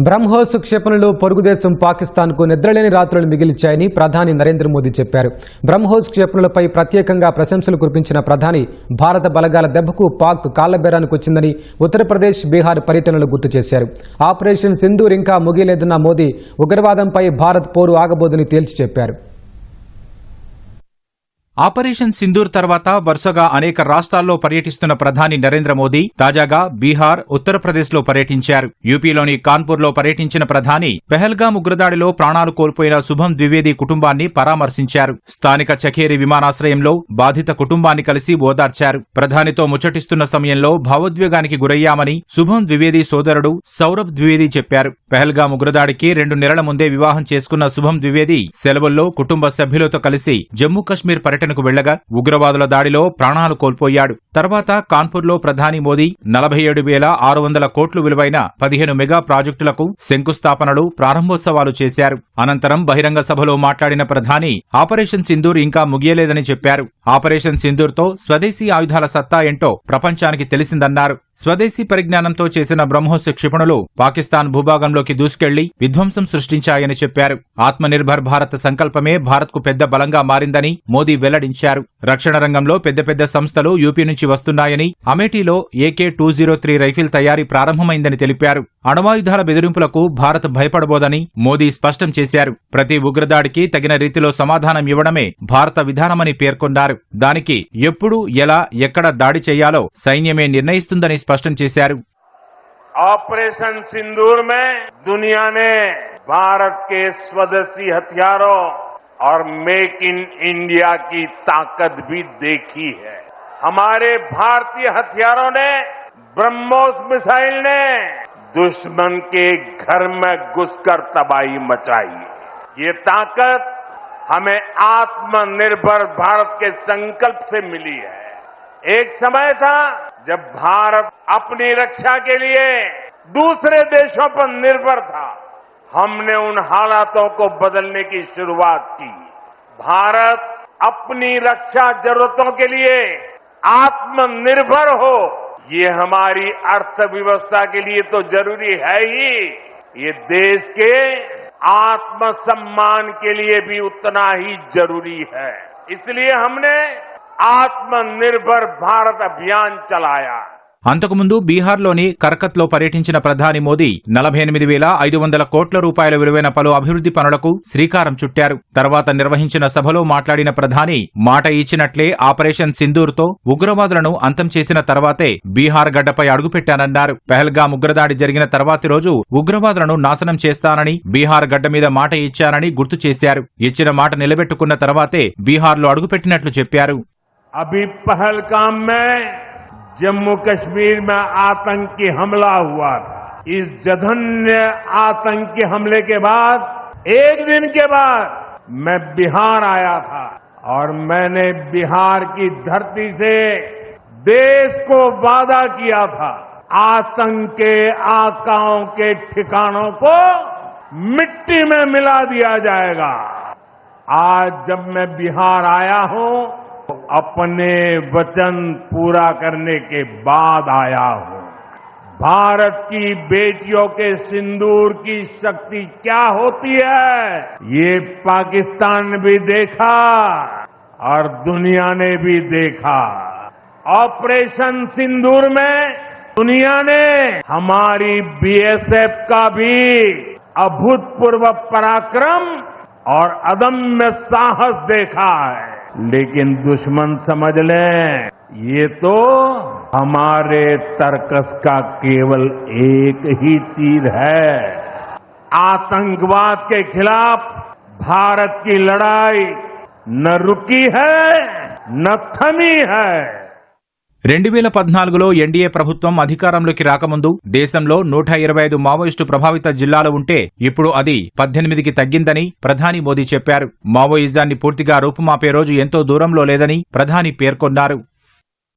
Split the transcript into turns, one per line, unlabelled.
బ్రహ్మోస్ క్షిపణులు పొరుగుదేశం పాకిస్తాన్కు నిద్రలేని రాత్రులు మిగిలిచాయని ప్రధాని నరేంద్ర మోదీ చెప్పారు. బ్రహ్మోస్ క్షిపణులపై ప్రత్యేకంగా ప్రశంసలు కురిపించిన ప్రధాని భారత బలగాల దెబ్బకు పాక్ కాళ్ళబేరానికి వచ్చిందని ఉత్తరప్రదేశ్ బీహార్ పర్యటనలు గుర్తు చేశారు. ఆపరేషన్ సింధూర్ ఇంకా ముగియలేదన్న మోదీ ఉగ్రవాదంపై భారత్ పోరు ఆగబోదని తేల్చి చెప్పారు.
ఆపరేషన్ సింధూర్ తర్వాత వరుసగా అనేక రాష్ట్రాల్లో పర్యటిస్తున్న ప్రధాని నరేంద్ర మోదీ తాజాగా బీహార్ ఉత్తరప్రదేశ్లో పర్యటించారు. యూపీలోని కాన్పూర్లో పర్యటించిన ప్రధాని పెహల్గాం ఉగ్రదాడిలో ప్రాణాలు కోల్పోయిన శుభం ద్వివేది కుటుంబాన్ని పరామర్శించారు. స్థానిక చఖేరి విమానాశ్రయంలో బాధిత కుటుంబాన్ని కలిసి ఓదార్చారు. ప్రధానితో ముచ్చటిస్తున్న సమయంలో భావోద్వేగానికి గురయ్యామని శుభం ద్వివేది సోదరుడు సౌరభ్ ద్వివేది చెప్పారు. పెహల్గాం ఉగ్రదాడికి రెండు నెలల ముందే వివాహం చేసుకున్న శుభం ద్వివేది సెలవుల్లో కుటుంబ సభ్యులతో కలిసి జమ్మూ కశ్మీర్ పర్యటనకు వెళ్ళగా ఉగ్రవాదుల దాడిలో ప్రాణాలు కోల్పోయాడు. తర్వాత కాన్పూర్లో ప్రధాని మోదీ నలభై ఏడు వేల ఆరు వందల కోట్లు విలువైన పదిహేను మెగా ప్రాజెక్టులకు శంకుస్థాపనలు ప్రారంభోత్సవాలు చేశారు. అనంతరం బహిరంగ సభలో మాట్లాడిన ప్రధాని ఆపరేషన్ సింధూర్ ఇంకా ముగియలేదని చెప్పారు. ఆపరేషన్ సింధూర్తో స్వదేశీ ఆయుధాల సత్తా ఏంటో ప్రపంచానికి తెలిసిందన్నారు. స్వదేశీ పరిజ్ఞానంతో చేసిన బ్రహ్మోస్ క్షిపణులు పాకిస్తాన్ భూభాగంలోకి దూసుకెళ్ళి విధ్వంసం సృష్టించాయని చెప్పారు. ఆత్మనిర్భర్ భారత్ సంకల్పమే భారత్కు పెద్ద బలంగా మారిందని మోదీ వెల్లడించారు. రక్షణ రంగంలో పెద్ద పెద్ద సంస్థలు యూపీ నుంచి వస్తున్నాయని అమేఠీలో AK two zero three rifle తయారీ ప్రారంభమైందని తెలిపారు. అణవాయుధాల బెదిరింపులకు భారత్ భయపడబోదని మోదీ స్పష్టం చేశారు. ప్రతి ఉగ్రదాడికి తగిన రీతిలో సమాధానం ఇవ్వడమే భారత విధానమని పేర్కొన్నారు. దానికి ఎప్పుడు ఎలా ఎక్కడ దాడి చేయాలో సైన్యమే నిర్ణయిస్తుందని స్పష్టం చేశారు
ऑपरेशन सिंदूर में दुनिया ने भारत के स्वदेशी हथियारों और मेक इन इंडिया की ताकत भी देखी है हमारे भारतीय हथियारों ने ब्रह्मोस मिसाइल ने दुश्मन के घर में घुसकर तबाही मचाई ये ताकत हमें आत्मनिर्भर भारत के संकल्प से मिली है एक समय था जब भारत अपनी रक्षा के लिए दूसरे देशों पर निर्भर था, हमने उन हालातों को बदलने की शुरुआत की। भारत अपनी रक्षा जरूरतों के लिए आत्मनिर्भर हो, ये हमारी अर्थव्यवस्था के लिए तो ज़रूरी है ही। ये देश के आत्मसम्मान के लिए भी उतना ही ज़रूरी है। इसलिए हमने ఆత్మనిర్భర్ భారత్ అభియాన్ చలాయా.
అంతకుముందు బీహార్లోని కర్కత్లో పర్యటించిన ప్రధాని మోదీ నలభై ఎనిమిది వేల ఐదు వందల కోట్ల రూపాయల విలువైన పలు అభివృద్ధి పనులకు శ్రీకారం చుట్టారు. తర్వాత నిర్వహించిన సభలో మాట్లాడిన ప్రధాని మాట ఇచ్చినట్లే ఆపరేషన్ సింధూర్తో ఉగ్రవాదులను అంతం చేసిన తర్వాతే బీహార్ గడ్డపై అడుగుపెట్టానన్నారు. పెహల్గా ఉగ్రదాడి జరిగిన తర్వాతి రోజు ఉగ్రవాదులను నాశనం చేస్తానని బీహార్ గడ్డ మీద మాట ఇచ్చానని గుర్తు చేశారు. ఇచ్చిన మాట నిలబెట్టుకున్న తర్వాతే బీహార్లో అడుగుపెట్టినట్లు చెప్పారు.
अभी पहलगाम में जम्मू कश्मीर में आतंकी हमला हुआ था। इस जघन्य आतंकी हमले के बाद, एक दिन के बाद मैं बिहार आया था और मैंने बिहार की धरती से देश को वादा किया था, आतंक के आकाओं के ठिकानों को मिट्टी में मिला दिया जाएगा। आज जब मैं बिहार आया हूँ अपने वचन पूरा करने के बाद आया हूँ। भारत की बेटियों के सिंदूर की शक्ति क्या होती है? ये पाकिस्तान ने भी देखा और दुनिया ने भी देखा। ऑपरेशन सिंदूर में दुनिया ने, हमारी बीएसएफ का भी अभूतपूर्व पराक्रम और अदम्य साहस देखा है। लेकिन दुश्मन समझ लें, ये तो हमारे तर्कस का केवल एक ही तीर है। आतंकवाद के खिलाफ भारत की लड़ाई न रुकी है, न थमी है।
రెండు వేల పద్నాలుగులో ఎన్డీఏ ప్రభుత్వం అధికారంలోకి రాకముందు దేశంలో నూట ఇరవై ఐదు మావోయిస్టు ప్రభావిత జిల్లాలు ఉంటే ఇప్పుడు అది పద్దెనిమిదికి తగ్గిందని ప్రధాని మోదీ చెప్పారు. మావోయిజాన్ని పూర్తిగా రూపుమాపే రోజు ఎంతో దూరంలో లేదని ప్రధాని పేర్కొన్నారు.